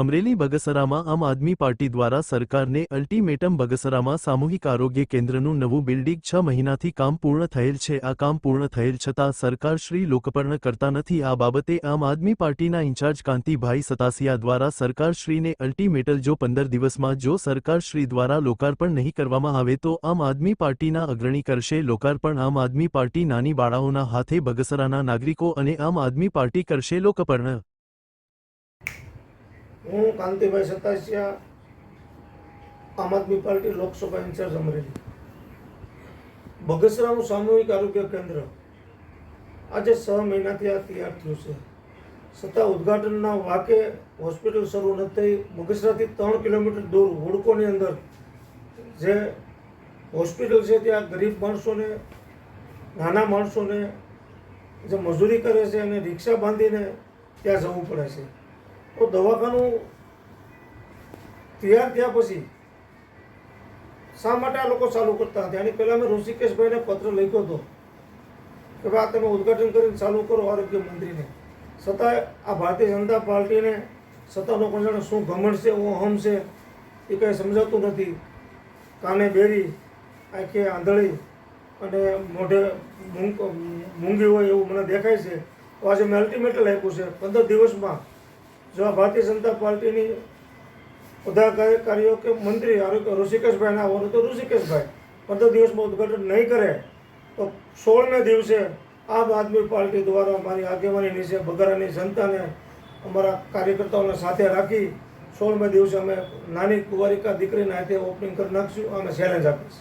અમરેલી બગસરામાં આમ આદમી પાર્ટી દ્વારા સરકારને અલ્ટિમેટમ બગસરામાં સામૂહિક આરોગ્ય કેન્દ્રનું નવું બિલ્ડિંગ છ મહિનાથી કામ પૂર્ણ થયેલ છે. આ કામ પૂર્ણ થયેલ છતાં સરકાર શ્રી લોકપર્ણ કરતા નથી. આ બાબતે આમ આદમી પાર્ટીના ઇન્ચાર્જ કાંતિભાઈ સતાસિયા દ્વારા સરકારશ્રીને અલ્ટિમેટલ જો પંદર દિવસમાં જો સરકારશ્રી દ્વારા લોકાર્પણ નહીં કરવામાં આવે તો આમ આદમી પાર્ટીના અગ્રણી કરશે. લોકાર્પણ આમ આદમી પાર્ટી નાની બાળાઓના હાથે બગસરાના નાગરિકો અને આમ આદમી પાર્ટી કરશે લોકપર્ણ. હું કાંતિભાઈ સતાસિયા, આમ આદમી પાર્ટી લોકસભા ઇન્ચાર્જ અમરેલી. બગસરાનું સામૂહિક આરોગ્ય કેન્દ્ર. આજે છ મહિનાથી આ તૈયાર થયું છે. છતાં ઉદ્ઘાટનના વાકે હોસ્પિટલ શરૂ ન થઈ બગસરાથી ત્રણ કિલોમીટર દૂર હુડકોની અંદર જે હોસ્પિટલ છે ત્યાં ગરીબ માણસોને, નાના માણસોને જે મજૂરી કરે છે અને રિક્ષા બાંધીને ત્યાં જવું પડે છે. તો દવાખાનું તૈયાર થયા પછી શા માટે આ લોકો ચાલુ કરતા હતા? એની પહેલાં મેં ઋષિકેશભાઈને પત્ર લખ્યો હતો કે ભાઈ, આ તમે ઉદ્ઘાટન કરીને ચાલુ કરો આરોગ્ય મંત્રીને. છતાં આ ભારતીય જનતા પાર્ટીને સત્તા લોકો જાણે શું ઘમંડ છે, હું અહમ છે, એ કંઈ સમજાતું નથી. કાને બેરી, આંખે આંધળી અને મોઢે મૂંગ હોય એવું મને દેખાય છે. તો આજે મેં અલ્ટિમેટ આપ્યું છે. પંદર દિવસમાં જો આ ભારતીય જનતા પાર્ટીની પદાધિકારીઓ કે મંત્રી આરોગ્ય ઋષિકેશભાઈના આવવાનું તો ઋષિકેશભાઈ પંદર દિવસમાં ઉદઘાટન નહીં કરે, તો સોળમે દિવસે આમ આદમી પાર્ટી દ્વારા મારી આગેવાની નીચે બગારાની જનતાને અમારા કાર્યકર્તાઓને સાથે રાખી સોળમે દિવસે અમે નાની કુંવારિકા દીકરીના હાથે ઓપનિંગ કરી નાખશું અને ચેલેન્જ આપીશ.